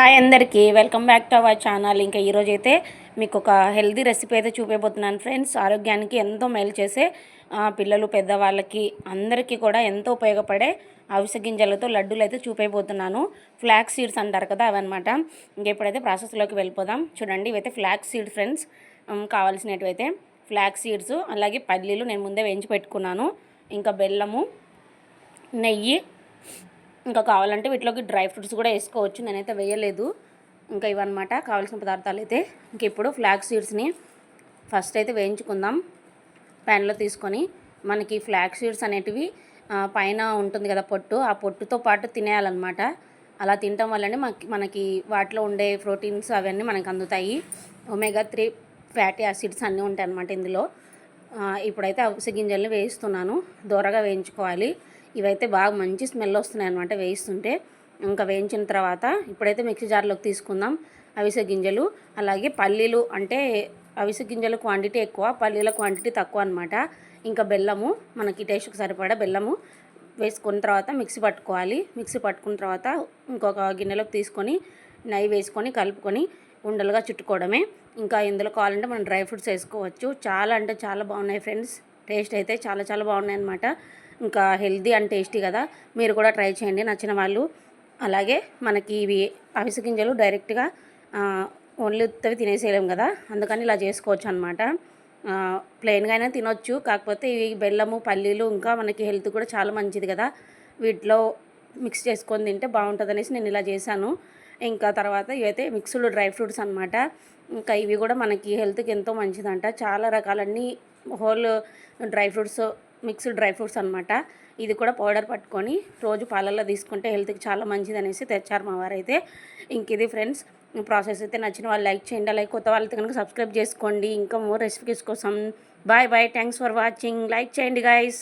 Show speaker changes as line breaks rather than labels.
Hi అందరికీ welcome back to our channel ఇంకా ఈరోజు అయితే మీకు ఒక హెల్దీ రెసిపీ అయితే చూపించబోతున్నాను ఫ్రెండ్స్ ఆరోగ్యానికి ఎంతో మేలు చేసే పిల్లలు పెద్దవాళ్ళకి అందరికీ కూడా ఎంతో ఉపయోగపడే అవిసె గింజలతో లడ్డూలు అయితే చూపించబోతున్నాను ఫ్లాక్ సీడ్స్ అంటారు కదా అవన్నమాట. ఇంకా ఇప్పుడైతే ప్రాసెస్లోకి వెళ్ళిపోదాం. చూడండి ఇవైతే ఫ్లాక్ సీడ్ ఫ్రెండ్స్ కావాల్సినవి అయితే ఫ్లాక్ సీడ్స్ అలాగే పల్లీలు నేను ముందే వేయించి పెట్టుకున్నాను. ఇంకా బెల్లము నెయ్యి ఇంకా కావాలంటే వీటిలోకి డ్రై ఫ్రూట్స్ కూడా వేసుకోవచ్చు. నేనైతే వేయలేదు. ఇంకా ఇవన్నమాట. కావాల్సిన పదార్థాలు అయితే ఇంక ఇప్పుడు ఫ్లాక్ సీడ్స్ని ఫస్ట్ అయితే వేయించుకుందాం. ప్యాన్లో తీసుకొని మనకి ఫ్లాక్స్ సీడ్స్ అనేటివి పైన ఉంటుంది కదా పొట్టు. ఆ పొట్టుతో పాటు తినేయాలన్నమాట. అలా తినటం వల్లనే మనకి మనకి వాటిలో ఉండే ప్రోటీన్స్ అవన్నీ మనకు అందుతాయి. ఒమేగా త్రీ ఫ్యాటీ యాసిడ్స్ అన్నీ ఉంటాయి అన్నమాట ఇందులో. ఇప్పుడైతే అవిసె గింజల్ని వేయిస్తున్నాను. దూరగా వేయించుకోవాలి. ఇవైతే బాగా మంచి స్మెల్ వస్తున్నాయి అనమాట వేయిస్తుంటే. ఇంకా వేయించిన తర్వాత ఇప్పుడైతే మిక్సీ జార్లోకి తీసుకుందాం అవిసె గింజలు. అలాగే పల్లీలు అంటే అవిసె గింజల క్వాంటిటీ ఎక్కువ పల్లీల క్వాంటిటీ తక్కువ అనమాట ఇంకా బెల్లము మనకి టేస్ట్కి సరిపడా బెల్లము వేసుకున్న తర్వాత మిక్సీ పట్టుకోవాలి. మిక్సీ పట్టుకున్న తర్వాత ఇంకొక గిన్నెలోకి తీసుకొని నెయ్యి వేసుకొని కలుపుకొని ఉండలుగా చుట్టుకోవడమే. ఇంకా ఇందులో కావాలంటే మనం డ్రై ఫ్రూట్స్ వేసుకోవచ్చు. చాలా అంటే చాలా బాగున్నాయి ఫ్రెండ్స్. టేస్ట్ అయితే చాలా చాలా బాగున్నాయి అనమాట ఇంకా హెల్దీ అండ్ టేస్టీ కదా. మీరు కూడా ట్రై చేయండి. నచ్చిన వాళ్ళు. అలాగే మనకి ఇవి అవిసె గింజలు డైరెక్ట్గా ఓన్లీ ఉత్తవి తినేసేయలేం కదా. అందుకని ఇలా చేసుకోవచ్చు అనమాట ప్లెయిన్గా అయినా తినొచ్చు. కాకపోతే ఇవి బెల్లము పల్లీలు ఇంకా మనకి హెల్త్ కూడా చాలా మంచిది కదా. వీటిలో మిక్స్ చేసుకొని తింటే బాగుంటుంది అనేసి నేను ఇలా చేశాను. ఇంకా తర్వాత ఇవైతే మిక్స్డ్ డ్రై ఫ్రూట్స్ అనమాట ఇంకా ఇవి కూడా మనకి హెల్త్కి ఎంతో మంచిదంట. చాలా రకాలన్నీ whole dry fruits mixed dry fruits అనమాట ఇది కూడా పౌడర్ పట్టుకొని రోజు పాలల్లో తీసుకుంటే హెల్త్కి చాలా మంచిది అనేసి తెచ్చారు మా వారైతే. ఇంక ఇది ఫ్రెండ్స్ ప్రాసెస్ అయితే నచ్చిన వాళ్ళు లైక్ చేయండి. అలాగే కొత్త వాళ్ళతో కనుక సబ్స్క్రైబ్ చేసుకోండి. ఇంకా మోర్ రెసిపీస్ కోసం bye bye. Thanks for watching. Like చేయండి గైస్